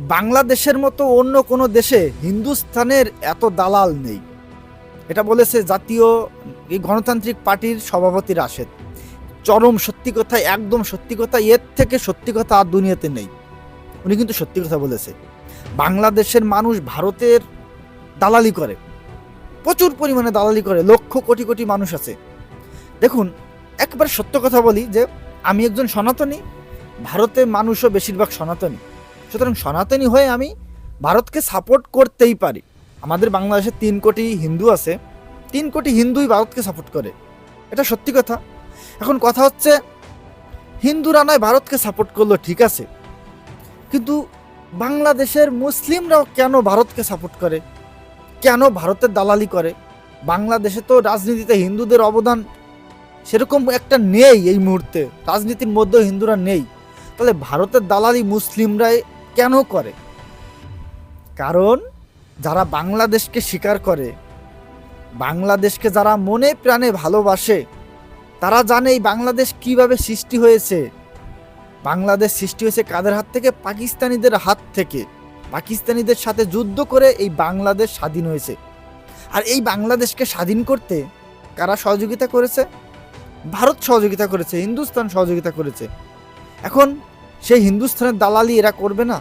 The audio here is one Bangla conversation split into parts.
বাংলাদেশের মতো অন্য কোনো দেশে হিন্দুস্থানের এত দালাল নেই। এটা বলেছে জাতীয় এই গণতান্ত্রিক পার্টির সভাপতি রাশেদ। চরম সত্যি কথা, একদম সত্যি কথা, এর থেকে সত্যি কথা আর দুনিয়াতে নেই। উনি কিন্তু সত্যি কথা বলেছে। বাংলাদেশের মানুষ ভারতের দালালি করে। প্রচুর পরিমাণে দালালি করে, লক্ষ কোটি কোটি মানুষ আছে। দেখুন, একবার সত্য কথা বলি যে আমি একজন সনাতনী ভারতে মানুষও বেশিরভাগ সনাতনী। সুতরাং সনাতনী হয়ে আমি ভারতকে সাপোর্ট করতেই পারি। আমাদের বাংলাদেশে তিন কোটি হিন্দু আছে, তিন কোটি হিন্দুই ভারতকে সাপোর্ট করে। এটা সত্যি কথা। এখন কথা হচ্ছে, হিন্দুরা নয়, ভারতকে সাপোর্ট করল, ঠিক আছে। কিন্তু বাংলাদেশের মুসলিমরাও কেন ভারতকে সাপোর্ট করে? কেন ভারতের দালালি করে? বাংলাদেশে তো রাজনীতিতে হিন্দুদের অবদান সেরকম একটা নেই এই মুহূর্তে। রাজনীতির মধ্যেও হিন্দুরা নেই। তাহলে ভারতের দালালি মুসলিমরাই কেন করে? কারণ যারা বাংলাদেশকে স্বীকার করে, বাংলাদেশকে যারা মনে প্রাণে ভালোবাসে, তারা জানে এই বাংলাদেশ কীভাবে সৃষ্টি হয়েছে। বাংলাদেশ সৃষ্টি হয়েছে কাদের হাত থেকে? পাকিস্তানিদের হাত থেকে। পাকিস্তানিদের সাথে যুদ্ধ করে এই বাংলাদেশ স্বাধীন হয়েছে। আর এই বাংলাদেশকে স্বাধীন করতে কারা সহযোগিতা করেছে? ভারত সহযোগিতা করেছে, হিন্দুস্তান সহযোগিতা করেছে। এখন সেই হিন্দুস্তানের দালালি এরা করবে না?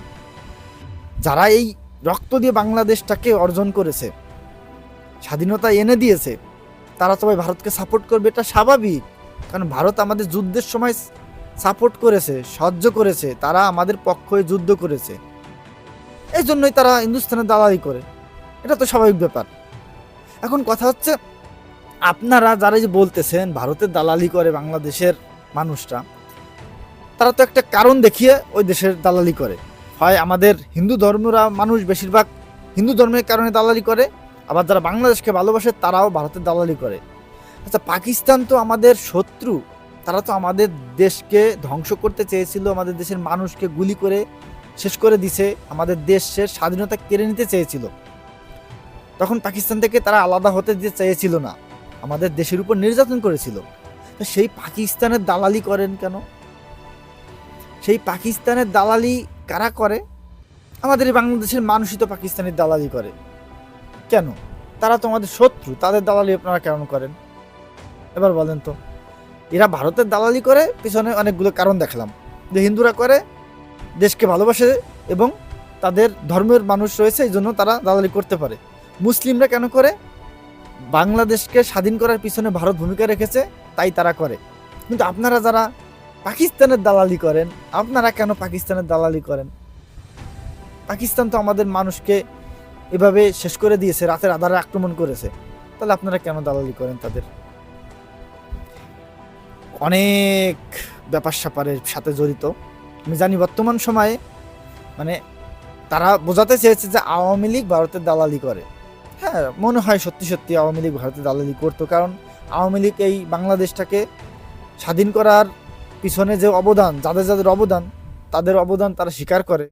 যারা এই রক্ত দিয়ে বাংলাদেশটাকে অর্জন করেছে, স্বাধীনতা এনে দিয়েছে, তারা সবাই ভারতকে সাপোর্ট করবে, এটা স্বাভাবিক। কারণ ভারত আমাদের যুদ্ধের সময় সাপোর্ট করেছে সহ্য করেছে, তারা আমাদের পক্ষ হয়ে যুদ্ধ করেছে। এই জন্যই তারা হিন্দুস্তানের দালালি করে। এটা তো স্বাভাবিক ব্যাপার। এখন কথা হচ্ছে, আপনারা যারা যে বলতেছেন, ভারতের দালালি করে বাংলাদেশের মানুষরা তারা তো একটা কারণ দেখিয়ে ওই দেশের দালালি করে। হয় আমাদের হিন্দু ধর্মরা মানুষ বেশিরভাগ হিন্দু ধর্মের কারণে দালালি করে, আবার যারা বাংলাদেশকে ভালোবাসে তারাও ভারতের দালালি করে। আচ্ছা পাকিস্তান তো আমাদের শত্রু। তারা তো আমাদের দেশকে ধ্বংস করতে চেয়েছিল, আমাদের দেশের মানুষকে গুলি করে শেষ করে দিছে, আমাদের দেশের স্বাধীনতা কেড়ে নিতে চেয়েছিল। তখন পাকিস্তান থেকে তারা আলাদা হতে দিতে চেয়েছিল না, আমাদের দেশের উপর নির্যাতন করেছিল। সেই পাকিস্তানের দালালি করেন কেন? সেই পাকিস্তানের দালালি কারা করে? আমাদের বাংলাদেশের মানুষই তো পাকিস্তানের দালালি করে। কেন? তারা তো আমাদের শত্রু, তাদের দালালি আপনারা কেন করেন? এবার বলেন তো, এরা ভারতের দালালি করে, পিছনে অনেকগুলো কারণ দেখলাম। যে হিন্দুরা করে, দেশকে ভালোবাসে এবং তাদের ধর্মের মানুষ রয়েছে, এই জন্য তারা দালালি করতে পারে। মুসলিমরা কেন করে? বাংলাদেশকে স্বাধীন করার পিছনে ভারত ভূমিকা রেখেছে, তাই তারা করে। কিন্তু আপনারা যারা পাকিস্তানের দালালি করেন, আপনারা কেন পাকিস্তানের দালালি করেন? পাকিস্তান তো আমাদের মানুষকে এভাবে শেষ করে দিয়েছে, রাতের আধারে আক্রমণ করেছে। তাহলে আপনারা কেন দালালি করেন তাদের? অনেক ব্যাপার স্যাপারের সাথে জড়িত। আমি জানি বর্তমান সময়ে মানে তারা বোঝাতে চেয়েছে যে আওয়ামী লীগ ভারতের দালালি করে। হ্যাঁ মনে হয় সত্যি সত্যি আওয়ামী লীগ ভারতের দালালি করতো, কারণ আওয়ামী লীগ এই বাংলাদেশটাকে স্বাধীন করার পিছনে যে অবদান যাদের যাদের অবদান তাদের অবদান তারা স্বীকার করে।